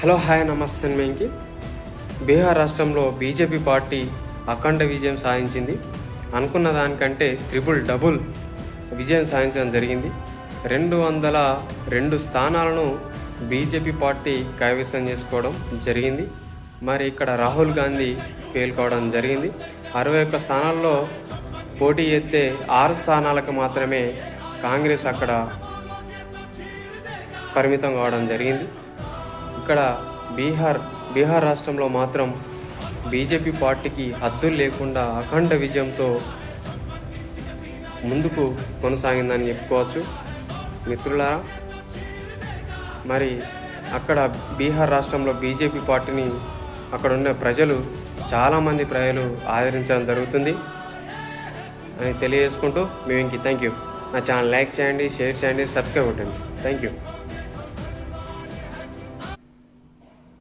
Hello hi నమస్తే మేంకి బీహార్ రాష్ట్రంలో BJP party అఖండ విజయం సాధించింది. అనుకున్న దానికంటే త్రిపుల్ డబుల్ విజయం సాధించడం జరిగింది. రెండు వందల రెండు స్థానాలను బీజేపీ పార్టీ కైవసం చేసుకోవడం జరిగింది. మరి ఇక్కడ రాహుల్ గాంధీ పేలుకోవడం జరిగింది. అరవై ఒక్క స్థానాల్లో పోటీ చేస్తే ఆరు స్థానాలకు మాత్రమే కాంగ్రెస్ అక్కడ పరిమితం కావడం జరిగింది. ఇక్కడ బీహార్ బీహార్ రాష్ట్రంలో మాత్రం బీజేపీ పార్టీకి హద్దులు లేకుండా అఖండ విజయంతో ముందుకు కొనసాగిందని చెప్పుకోవచ్చు. మిత్రులారా మరి అక్కడ బీహార్ రాష్ట్రంలో బీజేపీ పార్టీని అక్కడ ఉన్న ప్రజలు చాలామంది ప్రజలు ఆదరించడం జరుగుతుంది. అని తెలియజేసుకుంటూ మేము ఇంక థ్యాంక్ యూ నా ఛానల్ లైక్ చేయండి షేర్ చేయండి సబ్స్క్రైబ్ కొట్టండి. Thank you